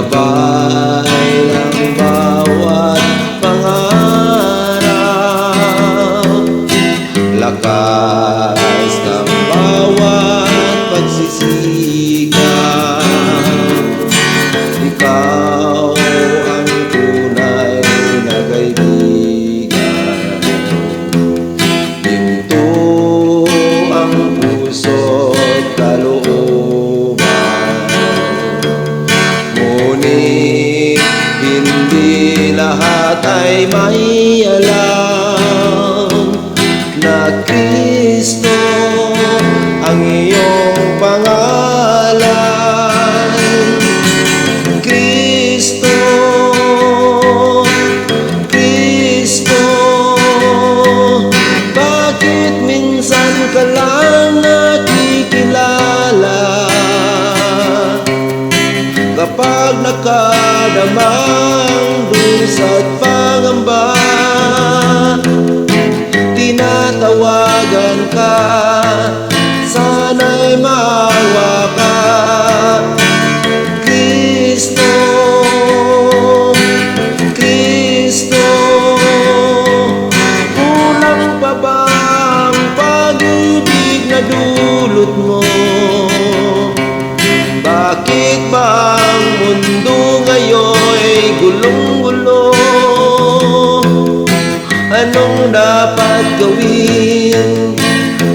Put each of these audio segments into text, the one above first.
Gabay ng bawat pangarap. Lakas ng bawat pagsisikap ka lang nakikilala. Kapag nakadamang dusa't pangamba Tinatawagan ka pag-ibig na dulot mo? Bakit ba ang mundo ngayon'y gulong-gulo? Anong dapat gawin?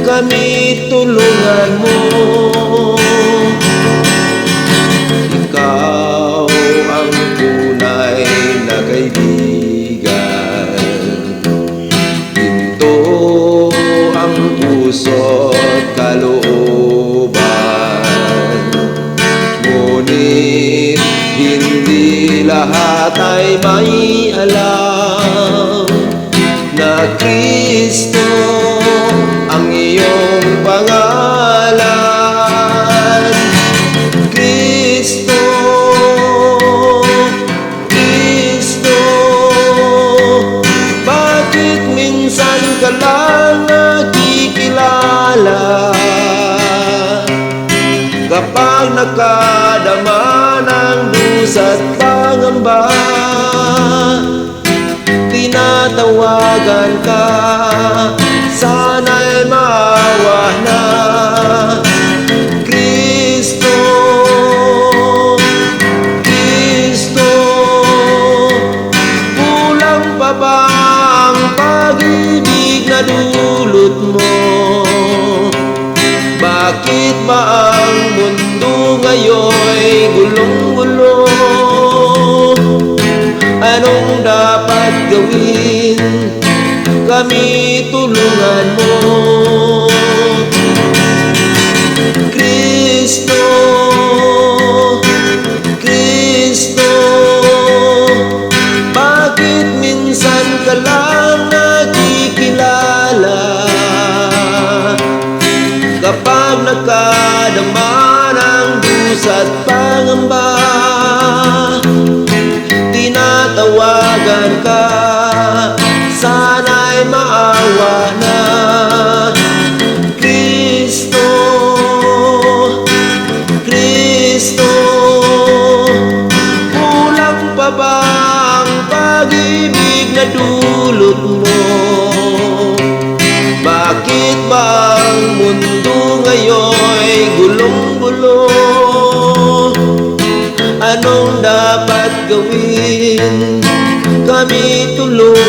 Kami tulungan mo lahat ay may alam Na Kristo ang iyong pangalan. Kristo Kristo Bakit minsan ka lang nakikilala? Kapag nakadama ng dusa't pangamba Tinatawagan ka. Sana'y maawa na. Kristo Kristo Kulang pa ba ang pag-ibig na dulot mo? Bakit ba ang mundo gawin? Kami tulungan mo Kristo Kristo Bakit minsan ka lang nakikilala Kapag nakadama ng dusa't pangamba Tinatawagan ka Sana'y maawa na Kristo Kristo Kulang pa ba ang pag-ibig na dulot mo? Bakit ba ang mundo ngayon'y gulong-gulo? Anong dapat gawin? Kami tulungan